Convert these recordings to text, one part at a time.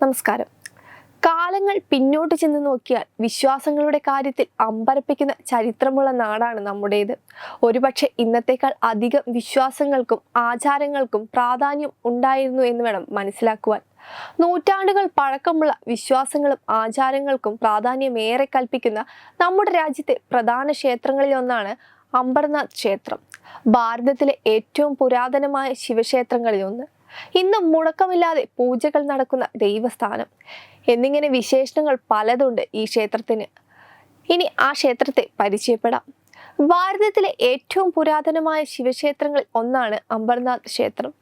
നമസ്കാരം. കാലങ്ങൾ പിന്നോട്ട് ചെന്ന് നോക്കിയാൽ വിശ്വാസങ്ങളുടെ കാര്യത്തിൽ അമ്പരപ്പിക്കുന്ന ചരിത്രമുള്ള നാടാണ് നമ്മുടേത്. ഒരുപക്ഷെ ഇന്നത്തേക്കാൾ അധികം വിശ്വാസങ്ങൾക്കും ആചാരങ്ങൾക്കും പ്രാധാന്യം ഉണ്ടായിരുന്നു എന്ന് വേണം മനസ്സിലാക്കുവാൻ. നൂറ്റാണ്ടുകൾ പഴക്കമുള്ള വിശ്വാസങ്ങളും ആചാരങ്ങൾക്കും പ്രാധാന്യമേറെ കൽപ്പിക്കുന്ന നമ്മുടെ രാജ്യത്തെ പ്രധാന ക്ഷേത്രങ്ങളിൽ ഒന്നാണ് അംബർനാഥ് ക്ഷേത്രം. ഭാരതത്തിലെ ഏറ്റവും പുരാതനമായ ശിവക്ഷേത്രങ്ങളിൽ ഒന്ന്. ഇന്നും മുടക്കമില്ലാതെ പൂജകൾ നടക്കുന്ന ദൈവസ്ഥാനം. എന്നിങ്ങനെ വിശേഷണങ്ങൾ പലതുണ്ട് ഈ ക്ഷേത്രത്തിന്. ഇനി ആ ക്ഷേത്രത്തെ പരിചയപ്പെടാം. ഭാരതത്തിലെ ഏറ്റവും പുരാതനമായ ശിവക്ഷേത്രങ്ങളിൽ ഒന്നാണ് അംബർനാഥ് ക്ഷേത്രം.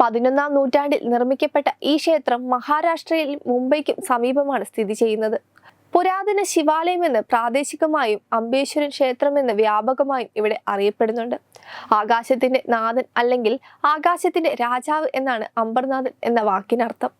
പതിനൊന്നാം നൂറ്റാണ്ടിൽ നിർമ്മിക്കപ്പെട്ട ഈ ക്ഷേത്രം മഹാരാഷ്ട്രയിൽ മുംബൈക്കും സമീപമാണ് സ്ഥിതി ചെയ്യുന്നത്. പുരാതന ശിവാലയം എന്ന് പ്രാദേശികമായും അമ്പേശ്വരൻ ക്ഷേത്രം എന്ന് വ്യാപകമായും ഇവിടെ അറിയപ്പെടുന്നുണ്ട്. ആകാശത്തിന്റെ നാഥൻ അല്ലെങ്കിൽ ആകാശത്തിന്റെ രാജാവ് എന്നാണ് അമ്പർനാഥൻ എന്ന വാക്കിനർത്ഥം.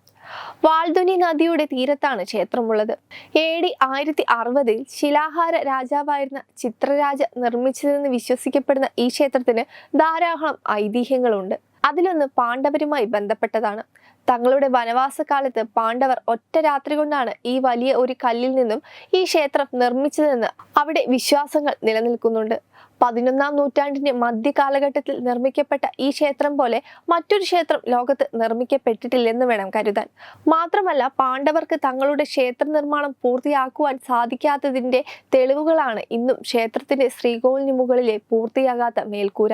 വാൾധുനി നദിയുടെ തീരത്താണ് ക്ഷേത്രമുള്ളത്. എ ഡി ആയിരത്തി അറുപതിൽ ശിലാഹാര രാജാവായിരുന്ന ചിത്രരാജ നിർമ്മിച്ചതെന്ന് വിശ്വസിക്കപ്പെടുന്ന ഈ ക്ഷേത്രത്തിന് ധാരാളം ഐതിഹ്യങ്ങളുണ്ട്. അതിലൊന്ന് പാണ്ഡവരുമായി ബന്ധപ്പെട്ടതാണ്. തങ്ങളുടെ വനവാസകാലത്ത് പാണ്ഡവർ ഒറ്റ രാത്രി കൊണ്ടാണ് ഈ വലിയ ഒരു കല്ലിൽ നിന്നും ഈ ക്ഷേത്രം നിർമ്മിച്ചതെന്ന് അവിടെ വിശ്വാസങ്ങൾ നിലനിൽക്കുന്നുണ്ട്. പതിനൊന്നാം നൂറ്റാണ്ടിന്റെ മധ്യകാലഘട്ടത്തിൽ നിർമ്മിക്കപ്പെട്ട ഈ ക്ഷേത്രം പോലെ മറ്റൊരു ക്ഷേത്രം ലോകത്ത് നിർമ്മിക്കപ്പെട്ടിട്ടില്ലെന്ന് വേണം കരുതാൻ. മാത്രമല്ല പാണ്ഡവർക്ക് തങ്ങളുടെ ക്ഷേത്ര നിർമ്മാണം പൂർത്തിയാക്കുവാൻ സാധിക്കാത്തതിന്റെ തെളിവുകളാണ് ഇന്നും ക്ഷേത്രത്തിന്റെ ശ്രീകോവിലിന് മുകളിലെ പൂർത്തിയാകാത്ത മേൽക്കൂര.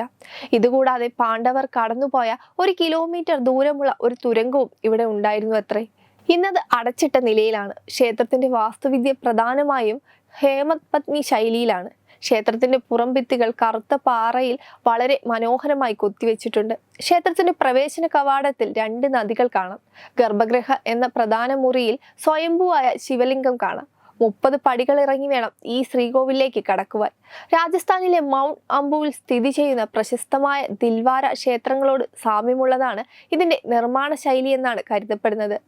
ഇതുകൂടാതെ പാണ്ഡവർ കടന്നുപോയ ഒരു കിലോമീറ്റർ ദൂരമുള്ള ഒരു തുരങ്കവും ഇവിടെ ഉണ്ടായിരുന്നു അത്രേ. ഇന്നത് അടച്ചിട്ട നിലയിലാണ്. ക്ഷേത്രത്തിന്റെ വാസ്തുവിദ്യ പ്രധാനമായും ഹേമത് പത്നി ശൈലിയിലാണ്. ക്ഷേത്രത്തിന്റെ പുറം ഭിത്തികൾ കറുത്ത പാറയിൽ വളരെ മനോഹരമായി കൊത്തിവെച്ചിട്ടുണ്ട്. ക്ഷേത്രത്തിന്റെ പ്രവേശന കവാടത്തിൽ രണ്ട് നദികൾ കാണാം. ഗർഭഗൃഹ എന്ന പ്രധാന മുറിയിൽ സ്വയംഭൂവായ ശിവലിംഗം കാണാം. മുപ്പത് പടികൾ ഇറങ്ങി വേണം ഈ ശ്രീകോവിലേക്ക് കടക്കുവാൻ. രാജസ്ഥാനിലെ മൗണ്ട് അംബുവിൽ സ്ഥിതി ചെയ്യുന്ന പ്രശസ്തമായ ദിൽവാര ക്ഷേത്രങ്ങളോട് സാമ്യമുള്ളതാണ് ഇതിന്റെ നിർമ്മാണ ശൈലി എന്നാണ് കരുതപ്പെടുന്നത്.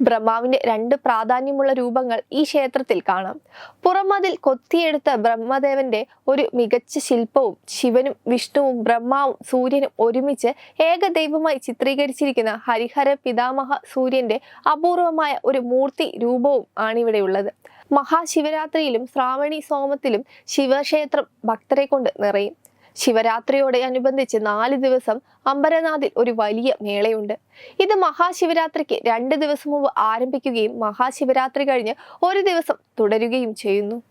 ബ്രഹ്മാവിന്റെ രണ്ട് പ്രാധാന്യമുള്ള രൂപങ്ങൾ ഈ ക്ഷേത്രത്തിൽ കാണാം. പുറമതിൽ കൊത്തിയെടുത്ത ബ്രഹ്മദേവന്റെ ഒരു മികച്ച ശില്പവും ശിവനും വിഷ്ണുവും ബ്രഹ്മാവും സൂര്യനും ഒരുമിച്ച് ഏകദൈവമായി ചിത്രീകരിച്ചിരിക്കുന്ന ഹരിഹര പിതാമഹ സൂര്യന്റെ അപൂർവമായ ഒരു മൂർത്തി രൂപവും ആണിവിടെയുള്ളത് മഹാശിവരാത്രിയിലും ശ്രാവണി സോമത്തിലും ശിവക്ഷേത്രം ഭക്തരെ കൊണ്ട് നിറയും. ശിവരാത്രിയോടെ അനുബന്ധിച്ച് നാല് ദിവസം അമ്പരനാഥിൽ ഒരു വലിയ മേളയുണ്ട്. ഇത് മഹാശിവരാത്രിക്ക് രണ്ട് ദിവസം മുമ്പ് ആരംഭിക്കുകയും മഹാശിവരാത്രി കഴിഞ്ഞ് ഒരു ദിവസം തുടരുകയും ചെയ്യുന്നു.